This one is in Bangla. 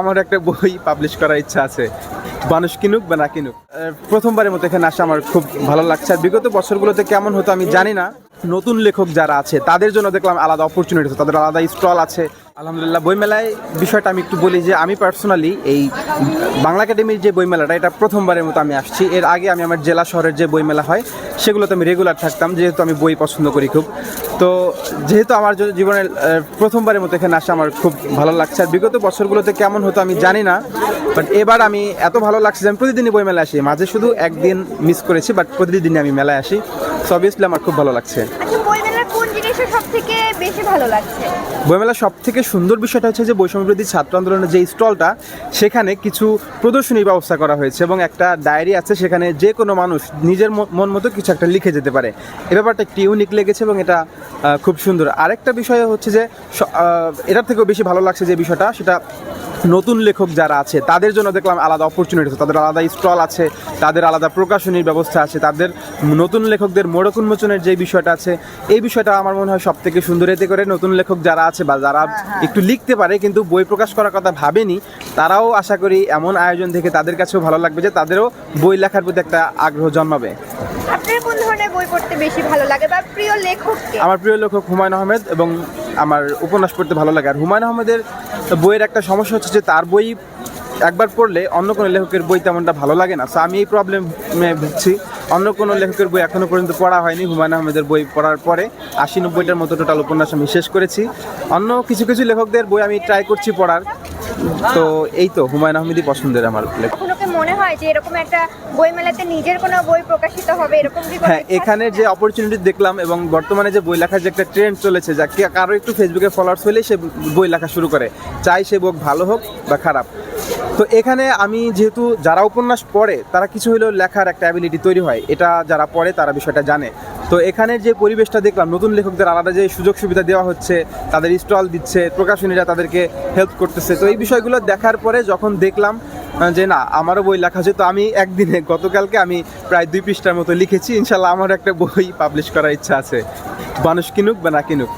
আমার একটা বই পাবলিশ করার ইচ্ছা আছে। মানুষ কিনুক বা না কিনুক। প্রথমবারের মতো এখানে আসা আমার খুব ভালো লাগছে। আর বিগত বছরগুলোতে কেমন হতো আমি জানি না। নতুন লেখক যারা আছে, তাদের জন্য দেখলাম আলাদা অপরচুনিটি তাদের আলাদা স্টল আছে। আলহামদুলিল্লাহ, বইমেলায় বিষয়টা আমি একটু বলি যে আমি পার্সোনালি এই বাংলা একাডেমির যে বইমেলাটা, এটা প্রথমবারের মতো আমি আসছি। এর আগে আমি আমার জেলা শহরের যে বইমেলা হয়, সেগুলোতে আমি রেগুলার থাকতাম, যেহেতু আমি বই পছন্দ করি খুব। তো যেহেতু আমার জ- জীবনের প্রথমবারের মতো এখানে আসা আমার খুব ভালো লাগছে। আর বিগত বছরগুলোতে কেমন হতো আমি জানি না বাট এবার আমি এত ভালো লাগছে যে আমি প্রতিদিনই বই মেলায় আসি। মাঝে শুধু একদিন মিস করেছি বাট প্রতিদিনই আমি মেলায় আসি। সো অবভিয়াসলি আমার খুব ভালো লাগছে। আচ্ছা বই কোন জিনিসটা সব থেকে বেশি ভালো লাগছে? বইমেলার সব থেকে সুন্দর বিষয়টা হচ্ছে যে বৈষম্যবিরোধী ছাত্র আন্দোলনের যে স্টলটা সেখানে কিছু প্রদর্শনীর ব্যবস্থা করা হয়েছে এবং একটা ডায়েরি আছে সেখানে যে কোনো মানুষ নিজের মন মতো কিছু একটা লিখে যেতে পারে। এ ব্যাপারটা একটি ইউনিক লেগেছে এবং এটা খুব সুন্দর। আরেকটা বিষয় হচ্ছে যে এটার থেকেও বেশি ভালো লাগছে যে বিষয়টা সেটা নতুন লেখক যারা আছে তাদের জন্য দেখলাম আলাদা অপরচুনিটি আছে তাদের আলাদা স্টল আছে তাদের আলাদা প্রকাশনীর ব্যবস্থা আছে তাদের নতুন লেখকদের মোড়ক উন্মোচনের যে বিষয়টা আছে এই বিষয়টা আমার মনে হয় সব থেকে সুন্দর। এতে করে নতুন লেখক যারা আছে বা যারা একটু লিখতে পারে কিন্তু বই প্রকাশ করার কথা ভাবেনি তারাও আশা করি এমন আয়োজন থেকে তাদের কাছেও ভালো লাগবে যে তাদেরও বই লেখার প্রতি একটা আগ্রহ জন্মাবে। আপনার কোন ধরনের বই পড়তে বেশি ভালো লাগে বা প্রিয় লেখককে? আমার প্রিয় লেখক হুমায়ুন আহমেদ এবং আমার উপন্যাস পড়তে ভালো লাগে। আর হুমায়ুন আহমেদের বইয়ের একটা সমস্যা হচ্ছে যে তার বই একবার পড়লে অন্য কোনো লেখকের বই তেমনটা ভালো লাগে না। সো আমি এই প্রবলেমে ভুগছি। অন্য কোনো লেখকের বই এখনও পর্যন্ত পড়া হয়নি। হুমায়ুন আহমেদের বই পড়ার পরে আশি নব্বইটার মতো টোটাল উপন্যাস আমি শেষ করেছি। অন্য কিছু কিছু লেখকদের বই আমি ট্রাই করছি পড়ার। তো এই তো হুমায়ুন আহমেদই পছন্দের আমার লেখক মনে হয় যে এরকম একটা বই মেলাতে নিজের কোনো বই প্রকাশিত হবে এরকম কি হ্যাঁ এখানে যে অপরচুনিটি দেখলাম এবং বর্তমানে যে বই লেখার যে একটা ট্রেন্ড চলেছে যা কারও একটু ফেসবুকে ফলোয়ার্স হলে সে বই লেখা শুরু করে। চাই সে বই ভালো হোক বা খারাপ। তো এখানে আমি যেহেতু যারা উপন্যাস পড়ে, তারা কিছু হলেও লেখার একটা অ্যাবিলিটি তৈরি হয়। এটা যারা পড়ে, তারা বিষয়টা জানে। তো এখানের যে পরিবেশটা দেখলাম, নতুন লেখকদের আলাদা যে সুযোগ সুবিধা দেওয়া হচ্ছে, তাদের স্টল দিচ্ছে, প্রকাশনীরা তাদেরকে হেল্প করতেছে। তো এই বিষয়গুলো দেখার পরে যখন দেখলাম যে না, আমারও বই লেখা আছে, তো আমি একদিনে, গতকালকে আমি প্রায় দুই পৃষ্ঠার মতো লিখেছি। ইনশাল্লাহ আমার একটা বই পাবলিশ করার ইচ্ছা আছে। মানুষ কিনুক বা না কিনুক।